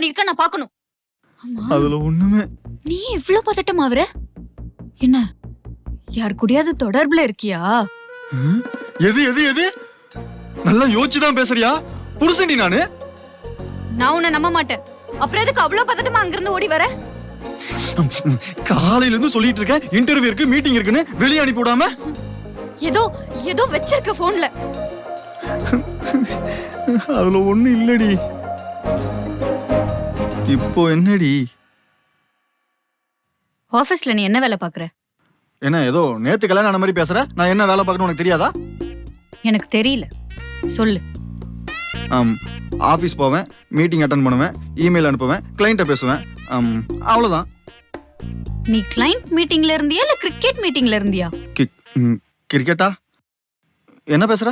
பண்ணிருக்க நான் பார்க்கணும். அதுல ஒண்ணுமே. நீ இவ்ளோ பதட்டமா ஆகுற என்ன யார் கூடயாவது தொடர்புல இருக்கியா? எது எது எது? நல்லா யோசிச்சு தான் பேசுறியா? புருஷன்டி நானு? நான் உன்னை நம்ப மாட்டேன். அப்புறம் எதுக்கு அவ்வளவு பதட்டமா அங்கிருந்து ஓடி வர? காலையில இருந்து சொல்லிட்டு இருக்கேன். இன்டர்வியூ இருக்கு மீட்டிங் இருக்குன்னு வெளியே அனுப்பி விடாம. ஏதோ ஏதோ வச்சிருக்க போன்ல அதுல ஒண்ணு இல்லடி. இப்போ என்னடி? ஆபீஸ்ல நீ என்ன வேலை பாக்குற என்ன ஏதோ நேத்து கல்யாணம் ஆன மாதிரி பேசுற? நான் என்ன வேலை பார்க்கணும் உனக்கு தெரியாதா? எனக்கு தெரியல. சொல்லு. ஆம் ஆஃபீஸ் போவேன் மீட்டிங் அட்டன் பண்ணுவேன் இமெயில் அனுப்புவேன் கிளைண்ட்டை பேசுவேன். ஆம், அவ்வளவுதான். நீ கிளைண்ட் மீட்டிங்ல இருந்தியா இல்ல கிரிக்கெட் மீட்டிங்ல இருந்தியா? கிக் ம், கிரிக்கெட்டா என்ன பேசுற?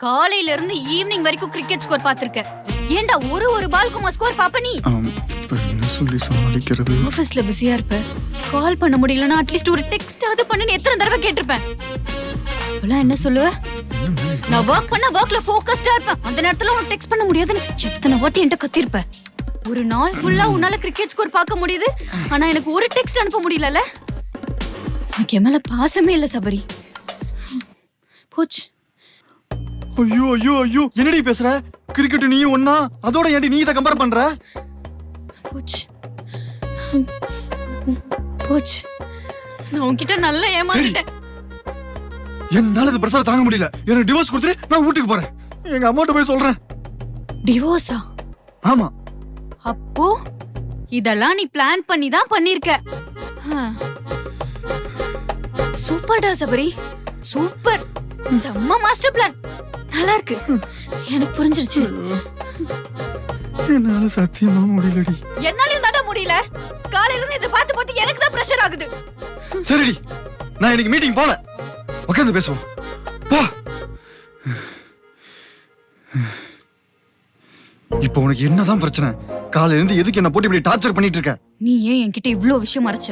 காலையில இருந்து ஈவினிங் வரைக்கும் கிரிக்கெட் ஸ்கோர் பாத்திருக்க ஏன்டா ஒரு ஒரு பால்க்குமா ஸ்கோர் பாப்ப நீ? ஆம், இப்ப என்ன சொல்லி சமாளிக்கிறது? ஆபீஸ்ல பிஸியா இருப்ப. கால் பண்ண முடியலன்னா அட்லீஸ்ட் ஒரு டெக்ஸ்ட் அது பண்ணி எத்தனை தடவை கேட்டிருப்பேன். இப்பெல்லாம் என்ன சொல்லுவ? நான் ஒர்க் பண்ண ஒர்க்ல ஃபோக்கஸ்டா இருப்பேன். அந்த நேரத்துல உனக்கு டெக்ஸ்ட் பண்ண முடியாதுன்னு எத்தனை வாட்டி என்கிட்ட கத்திருப்ப. ஒரு நாள் ஃபுல்லா உன்னால கிரிக்கெட் ஸ்கோர் பார்க்க முடியுது. ஆனா எனக்கு ஒரு டெக்ஸ்ட் அனுப்ப முடியலல உனக்கு என் மேல பாசமே இல்ல சபரி. போச்சு. ஐயோ ஐயோ ஐயோ. என்னடி பேசுற? கிரிக்கெட் நீயும் ஒண்ணா? அதோட ஏன்டி நீ இதை கம்பேர் பண்ற? போச்சு. போச்சு. நான் உன்கிட்ட நல்லா ஏமாத்திட்டேன். என்னால இது பிரஷர் தாங்க முடியல. எனக்கு டிவோர்ஸ் கொடுத்துட்டு நான் வீட்டுக்கு போறேன். எங்க அம்மாட்ட போய் சொல்றேன். டிவோர்ஸா ஆமா. அப்போ இதெல்லாம் நீ பிளான் பண்ணி தான் பண்ணிருக்க. சூப்பர்டா சபரி. சூப்பர். செம்ம மாஸ்டர் பிளான் நல்லா இருக்கு எனக்கு புரிஞ்சிருச்சு. என்னால சத்தியமா முடியலடி. என்னாலயும் தாண்டா முடியல. காலையில இருந்து இதை பார்த்து பார்த்து எனக்கு தான் பிரஷர் ஆகுது. சரிடி. நான் இன்னைக்கு மீட்டிங் போல. உட்காந்து பேசுவோம். போ. இப்போ உனக்கு என்னதான் பிரச்சனை? காலையில இருந்து எதுக்கு என்ன போட்டு இப்படி டார்ச்சர் பண்ணிட்டு இருக்க நீ ஏன் என்கிட்ட இவ்ளோ விஷயம் மறைச்ச?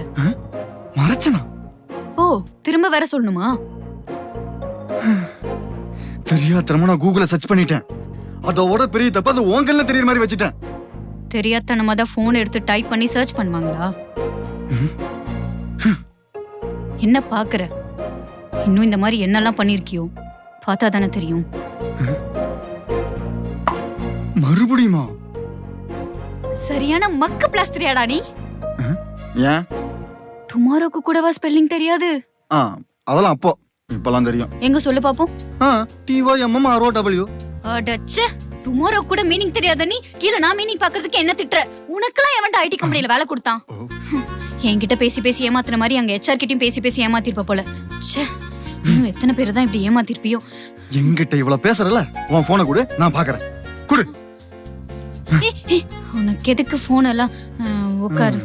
மறைச்சனா? ஓ திரும்ப வேற சொல்லணுமா? தெரியாதனமா நான் கூகுள சர்ச் பண்ணிட்டேன். அதோட பெரிய தப்பு அது உங்கல்ல தெரியற மாதிரி வச்சுட்டேன். தெரியாதனமா தான் போன் எடுத்து டைப் பண்ணி சர்ச் பண்ணுவாங்களா? என்ன பாக்குற இன்னும் இந்த மாதிரி என்னெல்லாம் பண்ணிருக்கியோ? பார்த்தா தானே தெரியும். மறுபடியுமா? சரியான மக்க பிளாஸ்திரியாடா நீ. ஏன்? டுமாரோக்கு கூடவா ஸ்பெல்லிங் தெரியாது? ஆ அதெல்லாம் அப்போ. இப்பெல்லாம் தெரியும். எங்க சொல்லு பாப்போம். ஆ T O M M R O W அடச்சே tomorrow கூட மீனிங் தெரியாத நீ கீழ நான் மீனிங் பாக்குறதுக்கு என்ன திட்டுற? உனக்கெல்லாம் எவன்டா ஐடி கம்பெனில வேலை கொடுத்தான்? என்கிட்ட பேசி பேசி ஏமாத்துன மாதிரி அங்க ஹெச்ஆர் கிட்டயும் பேசி பேசி ஏமாத்திருப்ப போல. ச்சே இன்னும் எத்தனை பேர் தான் இப்படி ஏமாத்திருப்பியோ? எங்கிட்ட இவ்வளவு பேசுறல? உன் போனை கொடு நான் பாக்குறேன். குடு. உனக்கு எதுக்கு போன் எல்லாம்? உட்காரு.